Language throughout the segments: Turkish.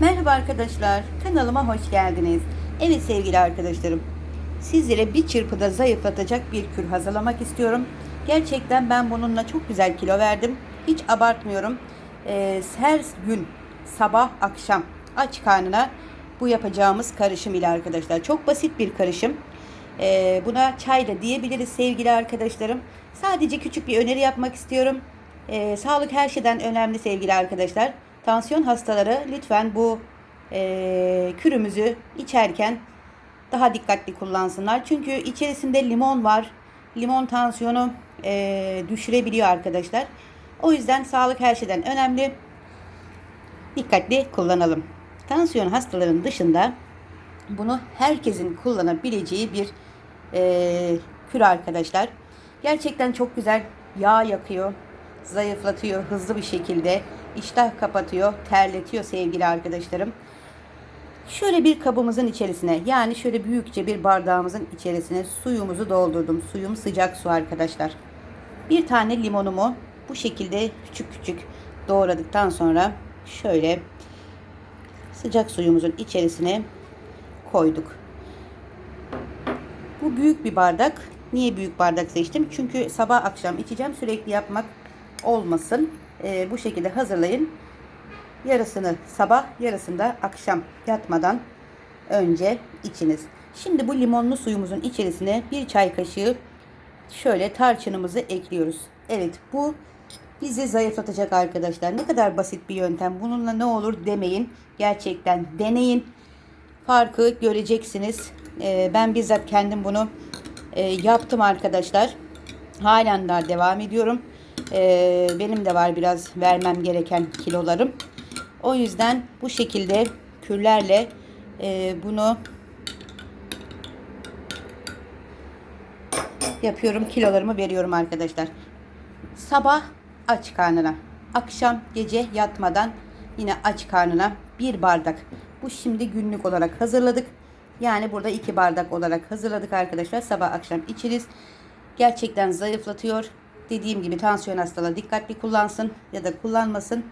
Merhaba arkadaşlar, kanalıma hoş geldiniz. Evet sevgili arkadaşlarım, sizlere bir çırpıda zayıflatacak bir kür hazırlamak istiyorum. Gerçekten ben bununla çok güzel kilo verdim. Hiç abartmıyorum. Ee, her gün sabah akşam aç karnına bu yapacağımız karışım ile arkadaşlar. Çok basit bir karışım. Ee, buna çay da diyebiliriz sevgili arkadaşlarım. Sadece küçük bir öneri yapmak istiyorum. Ee, sağlık her şeyden önemli sevgili arkadaşlar. Tansiyon hastaları lütfen bu e, kürümüzü içerken daha dikkatli kullansınlar. Çünkü içerisinde limon var. Limon tansiyonu e, düşürebiliyor arkadaşlar. O yüzden sağlık her şeyden önemli. Dikkatli kullanalım. Tansiyon hastalarının dışında bunu herkesin kullanabileceği bir e, kür arkadaşlar. Gerçekten çok güzel yağ yakıyor, zayıflatıyor hızlı bir şekilde, iştah kapatıyor, terletiyor sevgili arkadaşlarım. Şöyle bir kabımızın içerisine yani şöyle büyükçe bir bardağımızın içerisine suyumuzu doldurdum. Suyum sıcak su arkadaşlar. Bir tane limonumu bu şekilde küçük küçük doğradıktan sonra şöyle sıcak suyumuzun içerisine koyduk. Bu büyük bir bardak. Niye büyük bardak seçtim? Çünkü sabah akşam içeceğim. Sürekli yapmak olmasın. Ee, bu şekilde hazırlayın. Yarısını sabah, yarısını da akşam yatmadan önce içiniz. Şimdi bu limonlu suyumuzun içerisine bir çay kaşığı şöyle tarçınımızı ekliyoruz. Evet bu bizi zayıflatacak arkadaşlar. Ne kadar basit bir yöntem. Bununla ne olur demeyin. Gerçekten deneyin. Farkı göreceksiniz. Ee, ben bizzat kendim bunu e, yaptım arkadaşlar. Halen daha devam ediyorum. Ee, benim de var biraz vermem gereken kilolarım. O yüzden bu şekilde kürlerle e, bunu yapıyorum. Kilolarımı veriyorum arkadaşlar. Sabah aç karnına. Akşam gece yatmadan yine aç karnına bir bardak. Bu şimdi günlük olarak hazırladık. Yani burada iki bardak olarak hazırladık arkadaşlar. Sabah akşam içiniz. Gerçekten zayıflatıyor. Dediğim gibi tansiyon hastaları dikkatli kullansın ya da kullanmasın.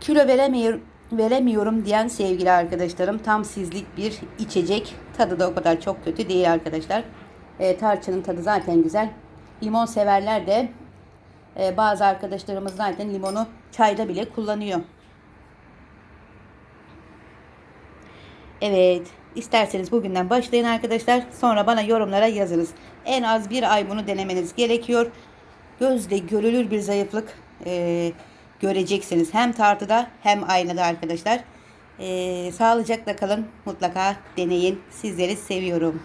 Kilo veremiyorum, veremiyorum diyen sevgili arkadaşlarım tam sizlik bir içecek. Tadı da o kadar çok kötü değil arkadaşlar. E, tarçının tadı zaten güzel. Limon severler de e, bazı arkadaşlarımız zaten limonu çayda bile kullanıyor. Evet. İsterseniz bugünden başlayın arkadaşlar. Sonra bana yorumlara yazınız. En az bir ay bunu denemeniz gerekiyor. Gözle görülür bir zayıflık e, göreceksiniz. Hem tartıda hem aynada arkadaşlar. E, sağlıcakla kalın. Mutlaka deneyin. Sizleri seviyorum.